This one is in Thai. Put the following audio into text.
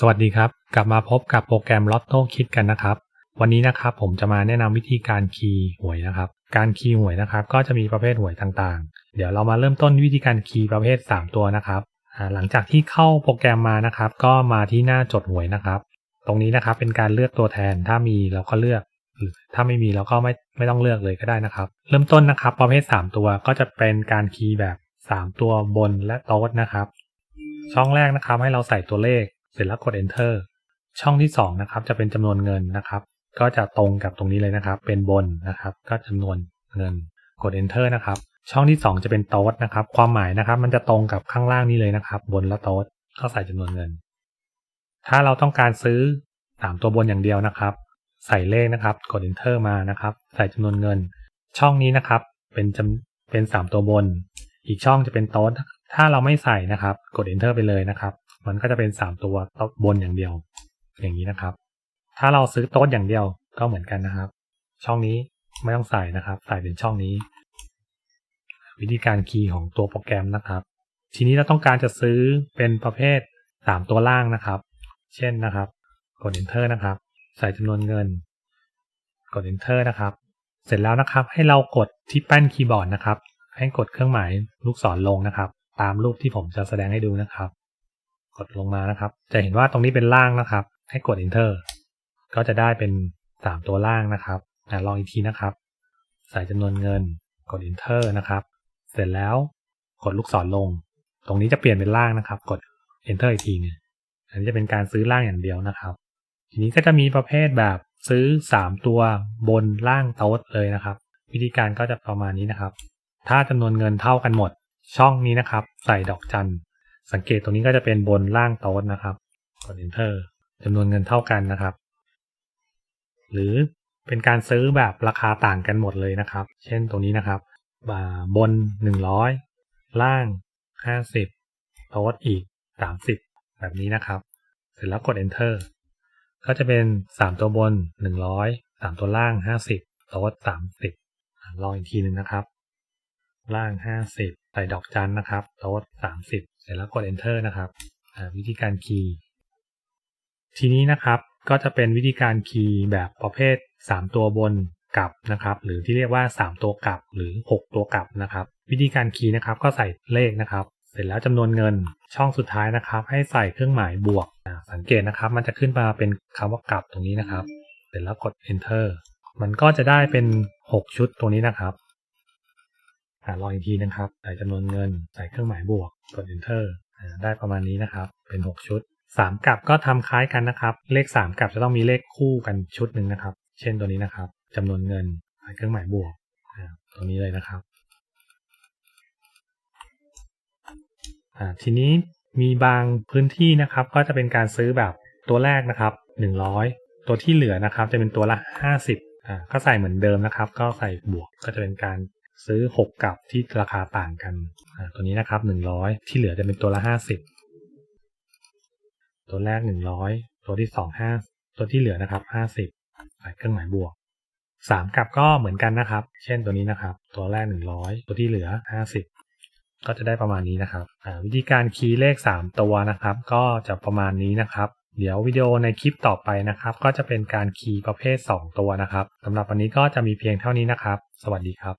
สวัสดีครับ กลับมาพบกับโปรแกรม Lotto คิดกันนะครับ วันนี้นะครับผมจะมาแนะนำวิธีการคีย์หวยนะครับ การคีย์หวยนะครับ ก็จะมีประเภทหวยต่างๆ เดี๋ยวเรามาเริ่มต้นวิธีการคีย์ประเภท 3 ตัวนะครับหลังจากที่เข้าโปรแกรมมานะครับ ก็มาที่หน้าจดหวยนะครับ ตรงนี้นะครับเป็นการเลือกตัวแทนถ้ามีเราก็เลือกหรือถ้าไม่มีเราก็ไม่ไม่ต้องเลือกเลยก็ได้นะครับ เริ่มต้นนะครับ ประเภท 3 ตัวก็จะเป็นการคีย์แบบ 3 ตัวบนและโต๊ดนะครับ ช่องแรกนะครับให้เราใส่ตัวเลข เสร็จแล้วกด enter ช่องที่2นะครับจะเป็นจำนวนเงินนะครับ ก็จะตรงกับตรงนี้เลยนะครับ เป็นบนนะครับ ก็จำนวนเงินกด enter นะครับ ช่องที่ 2 จะเป็นโต๊ดนะครับ ความหมายนะครับ มันจะตรงกับข้างล่างนี้เลยนะครับ บนและโต๊ดก็ใส่จำนวนเงิน ถ้าเราต้องการซื้อ 3 ตัวบนอย่างเดียวนะครับ ใส่เลขนะครับ กด enter มานะครับ ใส่จำนวนเงิน ช่องนี้นะครับ เป็นจำเป็น 3 ตัวบน อีกช่องจะเป็นโต๊ดถ้าเราไม่ใส่นะครับ กด enter ไปเลยนะครับ มันก็จะเป็น 3 ตัวโต๊ดบนอย่างเดียว อย่างนี้นะครับ ถ้าเราซื้อโต๊ดอย่างเดียวก็เหมือนกันนะครับ ช่องนี้ไม่ต้องใส่นะครับ ใส่เป็นช่องนี้ วิธีการคีย์ของตัวโปรแกรมนะครับ ทีนี้เราต้องการจะซื้อเป็นประเภท 3 ตัวล่างนะครับ เช่นนะครับ กด enter นะครับ ใส่จำนวนเงิน กด enter นะครับ เสร็จแล้วนะครับ ให้เรากดที่แป้นคีย์บอร์ดนะครับ ให้กดเครื่องหมายลูกศรลงนะครับ ตามรูปที่ผมจะแสดงให้ดูนะครับ กดลงมานะครับ จะเห็นว่าตรงนี้เป็นล่างนะครับ ให้กด enter ก็จะได้เป็น 3 ตัวล่างนะครับอะลองอีกทีนะครับ ใส่จำนวนเงิน กด enter นะครับ เสร็จแล้วกดลูกศรลง ตรงนี้จะเปลี่ยนเป็นล่างนะครับ กด enter อีกทีหนึงอันนี้จะเป็นการซื้อล่างอย่างเดียวนะครับ ทีนี้ก็จะมีประเภทแบบซื้อ 3 ตัวบนล่างโต๊ดเลยนะครับ วิธีการก็จะประมาณนี้นะครับ ถ้าจำนวนเงินเท่ากันหมด ช่องนี้นะครับ ใส่ดอกจัน สังเกตตรงนี้ก็จะเป็นบนล่างโต๊ดนะครับกด enter จำนวนเงินเท่ากันนะครับ หรือเป็นการซื้อแบบราคาต่างกันหมดเลยนะครับ เช่นตรงนี้นะครับอ่าบน 100 ล่าง 50 โต๊ดอีก 30 แบบนี้นะครับ เสร็จแล้วกด enter ก็จะเป็น 3 ตัวบน 100 3 ตัวล่าง 50 โต๊ด30อะลองอีกทีหนึ่งนะครับ ล่าง 50 ใส่ดอกจันนะครับ โต๊ด30 เสร็จแล้วกด enter นะครับวิธีการคีย์ทีนี้นะครับก็จะเป็นวิธีการคีย์แบบประเภท 3 ตัวบนกลับนะครับ หรือที่เรียกว่า 3 ตัวกลับหรือ 6 ตัวกลับนะครับ วิธีการคีย์นะครับก็ใส่เลขนะครับ เสร็จแล้วจำนวนเงินช่องสุดท้ายนะครับ ให้ใส่เครื่องหมายบวกสังเกตนะครับ มันจะขึ้นมาเป็นคำว่ากลับตรงนี้นะครับ เสร็จแล้วกด enter มันก็จะได้เป็น 6 ชุดตรงนี้นะครับ อ่าลองอีกทีนะครับ ใส่จำนวนเงิน ใส่เครื่องหมายบวก กด enter ได้ประมาณนี้นะครับ เป็น 6 ชุด 3กลับก็ทำคล้ายกันนะครับ เลข 3กลับจะต้องมีเลขคู่กันชุดหนึ่งนะครับ เช่นตัวนี้นะครับจำนวนเงิน ใส่เครื่องหมายบวกตรงนี้เลยนะครับ ทีนี้มีบางพื้นที่นะครับ ก็จะเป็นการซื้อแบบตัวแรกนะครับ 100 ตัวที่เหลือนะครับ จะเป็นตัวละ 50อ่าก็ใส่เหมือนเดิมนะครับ ก็ใส่บวกก็จะเป็นการ ซื้อ 6กลับที่ราคาต่างกันตัวนี้นะครับ 100 ที่เหลือจะเป็นตัวละ 50 ตัวแรก 100 ตัวที่สองห้าตัวที่เหลือนะครับ 50ใส่เครื่องหมายบวก 3กลับก็เหมือนกันนะครับ เช่นตัวนี้นะครับ ตัวแรก 100 ตัวที่เหลือ 50 ก็จะได้ประมาณนี้นะครับวิธีการคีย์เลข 3 ตัวนะครับ ก็จะประมาณนี้นะครับเดี๋ยววิดีโอในคลิปต่อไปนะครับ ก็จะเป็นการคีย์ประเภท 2 ตัวนะครับสำหรับวันนี้ก็จะมีเพียงเท่านี้นะครับ สวัสดีครับ